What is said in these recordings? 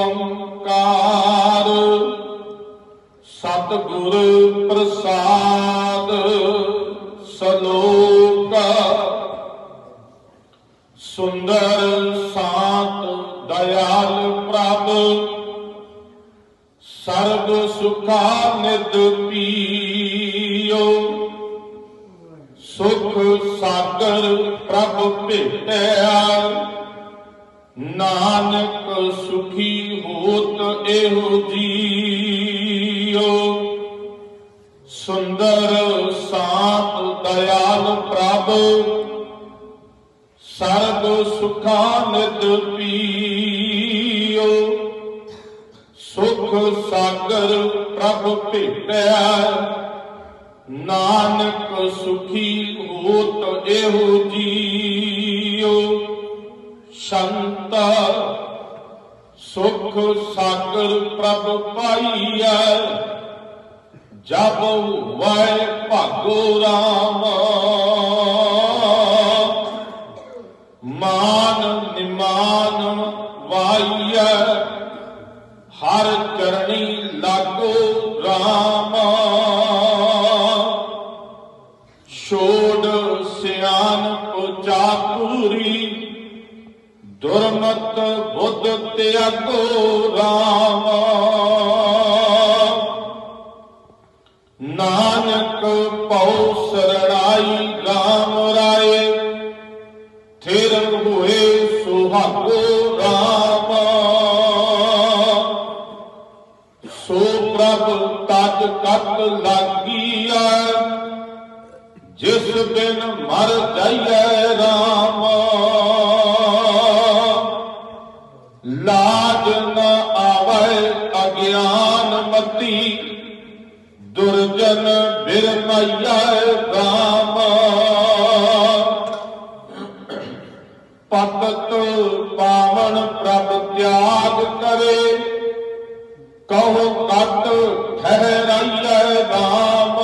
ਓੰਕਾਰ। ਸਤਿਗੁਰ ਪ੍ਰਸਾਦ ਸਲੋਕ। ਸੁੰਦਰ ਸਾਤ ਦਇਆਲ ਪ੍ਰਭ। ਸਰਬ ਸੁਖਾ ਨਿਦ ਪੀਓ। ਸੁਖ ਸਾਗਰ ਪ੍ਰਭ ਭੇਟਿਆ। ਨਾਨਕ ਸੁਖੀ ਹੋਤ ਇਹੋ ਜੀਓ ਸੁੰਦਰ ਸਾਤ ਦਇਆਲ ਪ੍ਰਭ, ਸਰਬ ਸੁਖਾ ਨਿਦ ਪੀਓ ਸੁਖ ਸਾਗਰ ਪ੍ਰਭ ਭੇਟਿਆ ਨਾਨਕ ਸੁਖੀ ਹੋਤ ਇਹੋ ਜੀਓ ਸ਼ੰਤ, ਸੁਖ ਸਾਗਰ ਪ੍ਰਭ ਪਾਈਐ ਜਬ ਵੈ ਭਾਗੋ ਰਾਮ। ਮਾਨ ਨਿਮਾਨ ਵਾਈਐ, ਹਰ ਚਰਣੀ ਲਾਗੋ ਰਾਮ। ਛੋੜ ਸਿਆਨ ਪੁਚਾਤੁਰੀ ਦੁਰਮਤ ਬੁੱਧ ਤਿਆਗੋ ਰਾਮ। ਨਾਨਕ ਪਉ ਸਰਣਾਈ RAM ਰਾਏ, ਥਿਰ ਹੋਏ ਸੁਹਾਗੋ RAM ਸੋ ਪ੍ਰਭ ਤਜ ਕਤ ਲਾਗੀਐ, ਜਿਸ ਬਿਨ ਮਰ ਜਾਈਐ RAM ਬਿਰਮਈਐ RAM ਪਤਤ ਪਾਵਨ ਪ੍ਰਭ ਤਿਆਗ ਕਰੇ ਕਹੋ ਕਤ ਠਹਿਰਾਈਐ ਰਾਮ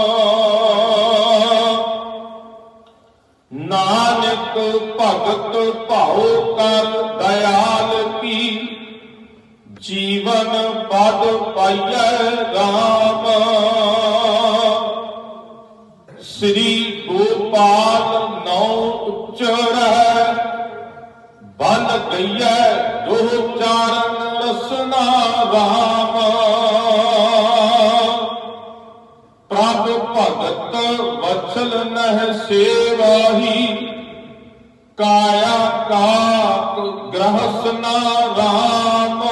ਨਾਨਕ ਭਗਤ ਭਾਉ ਕਰ ਦਇਆਲ ਪੀ ਜੀਵਨ ਪਦ ਪਾਈਐ ਰਾਮ। ਸ੍ਰੀ ਗੋਪਾਲ ਨੌ ਉਚਰੈ। ਬਨ ਗਈਐ ਦੋ ਚਾਰਨ ਰਸਨਾ ਰਾਮ। ਪ੍ਰਭ ਭਗਤ ਵਛਲ ਨਹਿ ਸੇਵਾਹੀ। ਕਾਇਆ ਕਾਕ ਗ੍ਰਹਸਨਾ ਰਾਮ।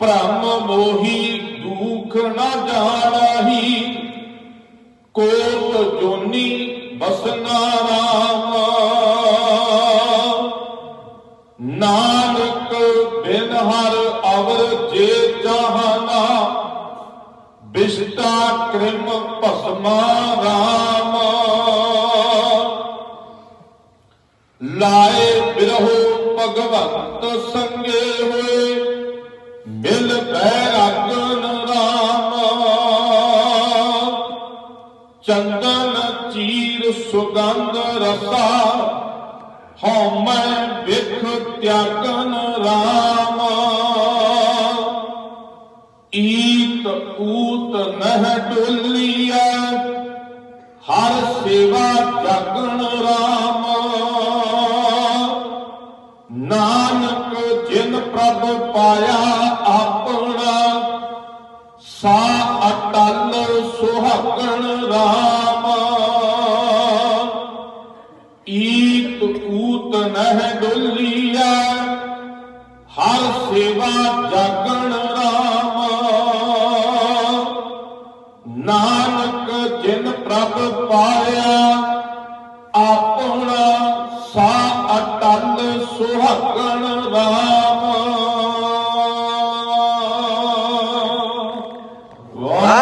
ਭ੍ਰਮ ਮੋਹੀ ਦੁਖ ਨਾ ਜਾਣਾਹੀ ਕੋਟ ਜੋਨੀ ਬਸਨਾ ਰਾਮ। ਨਾਨਕ ਬਿਨ ਹਰ ਅਵਰ ਜੇ ਚਾਹਨਾ, ਬਿਸ਼ਟਾ ਕ੍ਰਿਮ ਭਸਮਾ ਰਾਮ। ਲਾਏ ਬਿਰਹੋ ਭਗਵੰਤ ਸੰਗੇ ਹੋਏ ਚੰਦਨ ਚੀਰ ਸੁਗੰਧ ਰਸਾ, ਹਉ ਮੈਂ ਵਿਖ ਤਿਆਗਨ ਰਾਮ। ਈਤ ਊਤ ਨਹਿ ਡੁੱਲੀਐ, ਹਰ ਸੇਵਾ ਜਾਗਣ ਰਾਮ। ਨਾਨਕ ਜਿਨ ਪ੍ਰਭ ਪਾਇਆ ਆਪਣਾ, ਸਾ ਅਟਲ ਸੁਹਾਗਣ ਰਾਮ। ਈਤ ਊਤ ਨਹਿ ਡੁੱਲੀਐ ਹਰ ਸੇਵਾ ਜਾਗਣ ਰਾਮ। ਨਾਨਕ ਜਿਨ ਪ੍ਰਭ ਪਾਇਆ ਆਪਣਾ ਸਾ ਤਨ ਸੁਹਾਗਣ ਰਾਮ। ਵਾਹ